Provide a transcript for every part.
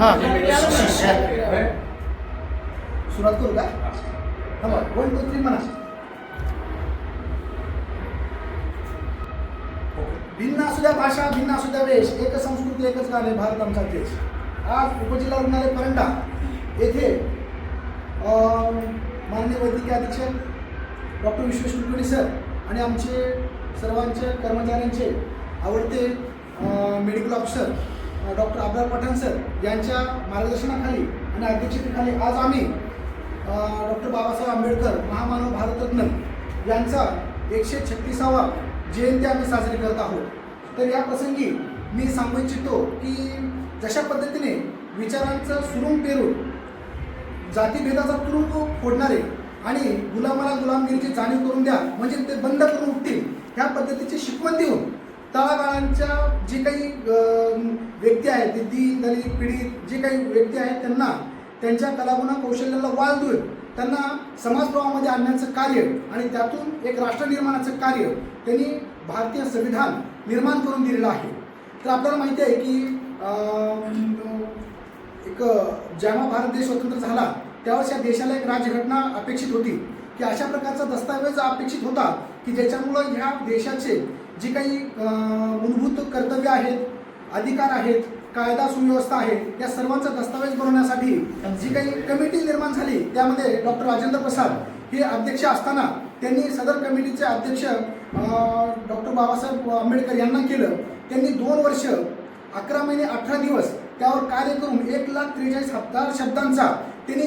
हां. सुरुवात करू का? थांबा वन टू थ्री म्हणा. भिन्न असू द्या भाषा भिन्न असू द्या वेश एक संस्कृती एकच गाणे भारत आमचा देश. आज उपजिल्हा रुग्णालय परंडा. येथे माननीय वैद्यकीय अधीक्षक डॉक्टर विश्वेश कुलकर्णी सर आणि आमचे सर्वांचे कर्मचाऱ्यांचे आवडते medical officer doctor Abdar Pathan sir यांच्या मार्गदर्शनाखाली आणि अध्यक्षतेखाली आज आम्ही डॉक्टर बाबासाहेब आंबेडकर महामानव भारतरत्न यांचा एकशे छत्तीसावा जयंती आम्ही साजरी करत आहोत. तर या प्रसंगी मी सांगू इच्छितो की जशा पद्धतीने विचारांचं सुरुंग पेरून जातीभेदाचा तुरुंग फोडणारे आणि गुलामाला गुलामगिरीची जाणीव करून द्या म्हणजे ते बंद करून उठतील ह्या पद्धतीची शिकवण देऊन तळागाळांच्या जी काही व्यक्ती आहेत ते दलित पीडित जे काही व्यक्ती आहेत त्यांना त्यांच्या कलागुणा कौशल्याला वाल देऊन त्यांना समाजप्रवाहामध्ये आणण्याचं कार्य आणि त्यातून एक राष्ट्र निर्माणाचं कार्य त्यांनी भारतीय संविधान निर्माण करून दिलेलं आहे. तर आपल्याला माहिती आहे की एक जेव्हा भारत देश स्वतंत्र झाला त्यावेळेस या देशाला एक राजघटना अपेक्षित होती. की अशा प्रकारचा दस्तावेज अपेक्षित होता की ज्याच्यामुळं ह्या देशाचे जी काही मूलभूत कर्तव्य आहेत अधिकार आहेत कायदा सुव्यवस्था आहे या सर्वांचा दस्तावेज बनवण्यासाठी जी काही कमिटी निर्माण झाली त्यामध्ये डॉक्टर राजेंद्र प्रसाद हे अध्यक्ष असताना त्यांनी सदर कमिटीचे अध्यक्ष डॉक्टर बाबासाहेब आंबेडकर यांना केलं. त्यांनी दोन वर्ष अकरा महिने अठरा दिवस त्यावर कार्य करून एक लाख त्रेचाळीस हजार शब्दांचा त्यांनी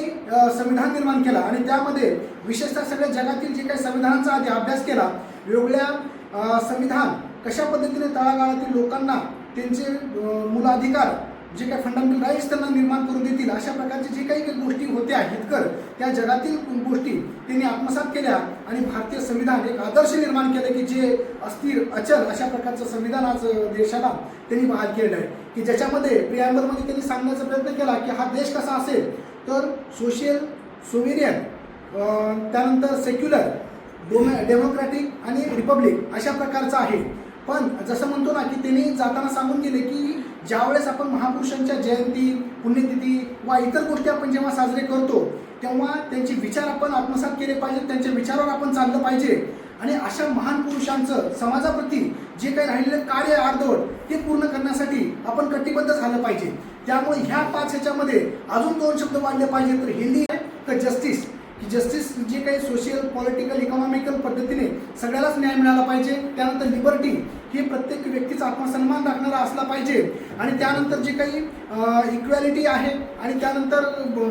संविधान निर्माण केला. आणि त्यामध्ये विशेषतः सगळ्या जगातील जे काही संविधानांचा आधी अभ्यास केला वेगळ्या संविधान कशा पद्धतीने तळागाळातील लोकांना त्यांचे अ, मूलाधिकार जे काही फंडामेंटल राईट्स त्यांना निर्माण करून देतील अशा प्रकारच्या जे काही गोष्टी होत्या हितकर त्या जगातील गोष्टी त्यांनी आत्मसात केल्या आणि भारतीय संविधान एक आदर्श निर्माण केलं की जे अस्थिर अचल अशा प्रकारचं संविधान आज देशाला त्यांनी बहाल केलेलं आहे. की ज्याच्यामध्ये प्रियांबरमध्ये त्यांनी सांगण्याचा प्रयत्न केला की हा देश कसा असेल तर सोशियल सोविरियन त्यानंतर सेक्युलर डेमो डेमोक्रॅटिक आणि रिपब्लिक अशा प्रकारचा आहे. पण जसं म्हणतो ना की त्यांनी जाताना सांगून गेले की ज्यावेळेस आपण महापुरुषांच्या जयंती पुण्यतिथी वा इतर गोष्टी आपण जेव्हा साजरे करतो तेव्हा त्यांचे विचार आपण आत्मसात केले पाहिजेत त्यांच्या विचारावर आपण चाललं पाहिजे. आणि अशा महान पुरुषांचं समाजाप्रती जे काही राहिलेलं कार्य आहे अर्धवट ते पूर्ण करण्यासाठी आपण कटिबद्ध झालं पाहिजे. त्यामुळे ह्या पाच ह्याच्यामध्ये अजून दोन शब्द वाढले पाहिजे तर हिंदी आहे तर जस्टिस की जस्टिस जे काही सोशल पॉलिटिकल इकॉनॉमिकल पद्धतीने सगळ्यालाच न्याय मिळाला पाहिजे त्यानंतर लिबर्टी ही प्रत्येक व्यक्तीचा आत्मसन्मान राखणारा असला पाहिजे. आणि त्यानंतर जे काही इक्वॅलिटी आहे आणि त्यानंतर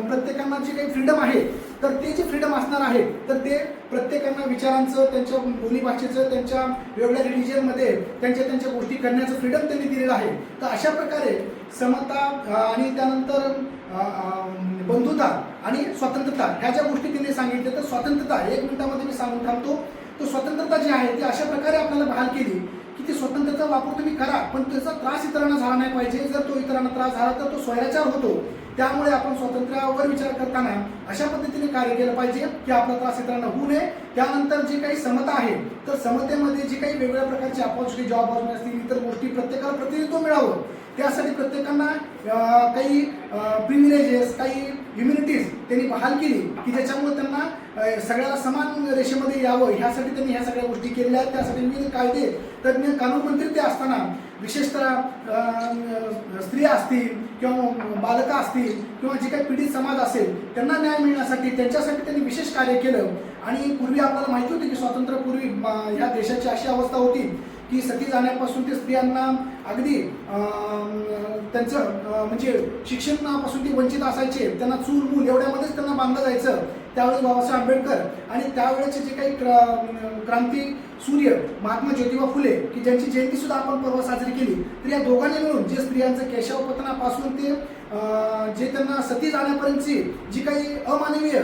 प्रत्येकांना जे काही फ्रीडम आहे तर ते जे फ्रीडम असणार आहे तर ते प्रत्येकांना विचारांचं त्यांच्या बोली भाषेचं त्यांच्या वेगळ्या रिलिजनमध्ये त्यांच्या त्यांच्या गोष्टी करण्याचं फ्रीडम त्यांनी दिलेलं आहे. तर अशा प्रकारे समता आणि त्यानंतर बंधुता आणि स्वतंत्रता ह्या ज्या गोष्टी त्यांनी सांगितल्या तर स्वतंत्रता एक मिनिटामध्ये मी सांगून थांबतो. तर स्वतंत्रता जी आहे ती अशा प्रकारे आपल्याला बहाल केली की ती स्वतंत्रता वापर तुम्ही करा पण त्याचा त्रास इतरांना झाला नाही पाहिजे. जर तो इतरांना त्रास झाला तर तो स्वैराचार होतो. त्यामुळे आपण स्वातंत्र्यावर विचार करताना अशा पद्धतीने कार्य केलं पाहिजे की आपला त्रास इतरांना होऊ नये. त्यानंतर जी काही समता आहे तर समतेमध्ये जी काही वेगवेगळ्या प्रकारची अपॉर्च्युनिटी जॉब असतील इतर गोष्टी प्रत्येकाला प्रतिनिधित्व मिळावं. त्यासाठी प्रत्येकांना काही प्रिव्हिलेजेस काही इम्युनिटीज त्यांनी बहाल केली की ज्याच्यामुळे त्यांना सगळ्याला समान रेषेमध्ये यावं. ह्यासाठी त्यांनी ह्या सगळ्या गोष्टी केलेल्या आहेत. त्यासाठी विविध कायदे तज्ज्ञ कानूनमंत्री ते असताना विशेषतः स्त्रिया असतील किंवा बालकं असतील किंवा जे काही पीडित समाज असेल त्यांना न्याय मिळण्यासाठी त्यांच्यासाठी त्यांनी विशेष कार्य केलं. आणि पूर्वी आपल्याला माहिती होती की स्वातंत्र्यपूर्वी या ह्या देशाची अशी अवस्था होती की सती जाण्यापासून ते स्त्रियांना अगदी त्यांचं म्हणजे शिक्षणापासून ते वंचित असायचे. त्यांना चूल मूल एवढ्यामध्येच त्यांना बांधलं जायचं. त्यावेळेस बाबासाहेब आंबेडकर आणि त्यावेळेचे जे काही क्र क्रांती सूर्य महात्मा ज्योतिबा फुले की ज्यांची जयंती सुद्धा आपण परवा साजरी केली तर या दोघांनी मिळून जे स्त्रियांचं केशवपतनापासून ते जे त्यांना सती जाण्यापर्यंतची जी काही अमानवीय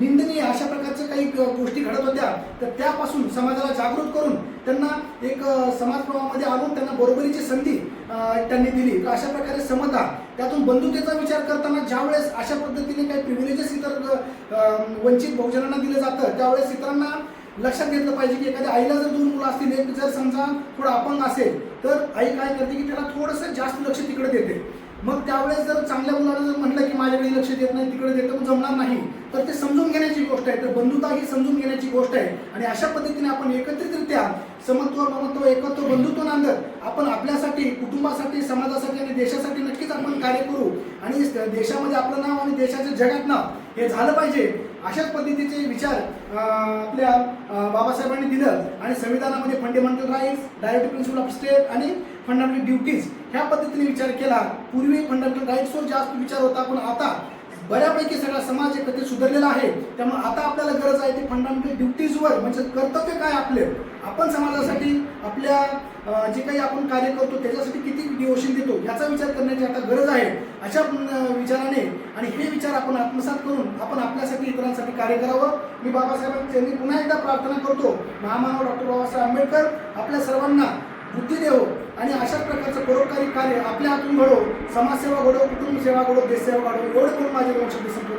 निंदनीय अशा प्रकारच्या काही गोष्टी घडत होत्या तर त्यापासून समाजाला जागृत करून त्यांना एक अ, समाजप्रवाहामध्ये आणून त्यांना बरोबरीची संधी त्यांनी दिली. तर अशा प्रकारे समता त्यातून बंधुतेचा विचार करताना ज्यावेळेस अशा पद्धतीने काही प्रिव्हिलेजेस इतर वंचित बहुजनांना दिलं जातं त्यावेळेस इतरांना लक्षात घेतलं पाहिजे की एखाद्या आईला जर दोन मुलं असतील एक जर समजा थोडं अपंग असेल तर आई काय करते की त्याला थोडंसं जास्त लक्ष तिकडे देते. मग त्यावेळेस जर चांगल्या मुलाला जर म्हटलं की माझ्याकडे लक्ष देत नाही तिकडे देतं जमणार नाही तर ते समजून घेण्याची गोष्ट आहे. तर बंधुता ही समजून घेण्याची गोष्ट आहे. आणि अशा पद्धतीने आपण एकत्रितरित्या समत्व ममत्व एकत्व बंधुत्व नांदत आपण आपल्यासाठी कुटुंबासाठी समाजासाठी आणि देशासाठी नक्कीच आपण कार्य करू. आणि देशामध्ये आपलं नाव आणि देशाचं जगात नाव हे झालं पाहिजे. अशाच पद्धतीचे विचार आपल्या बाबासाहेबांनी दिलं. आणि संविधानामध्ये fundamental rights direct principle of state आणि फंडामेंटल ड्युटीज ह्या पद्धतीने विचार केला. पूर्वी फंडामेंटल राईट्सवर जास्त विचार होता पण आता बऱ्यापैकी सगळा समाज एकत्रित सुधारलेला आहे. त्यामुळे आता आपल्याला गरज आहे ती फंडामेंटल ड्युटीजवर म्हणजे कर्तव्य काय आपले? आपण समाजासाठी आपल्या जे काही आपण कार्य करतो त्याच्यासाठी किती डिओशन देतो याचा विचार करण्याची आता गरज आहे. अशा विचाराने आणि हे विचार आपण आत्मसात करून आपण आपल्यासाठी इतरांसाठी कार्य करावं. मी बाबासाहेबांनी पुन्हा एकदा प्रार्थना करतो. महामानव डॉक्टर बाबासाहेब आंबेडकर आपल्या सर्वांना बुद्धी देव. आणि अशाच प्रकारचं परोपकारी कार्य आपल्या हातून घडो समाजसेवा घडो कुटुंब सेवा घडो देशसेवा घडो एवढं करून माझे दोन शब्द संपवतो.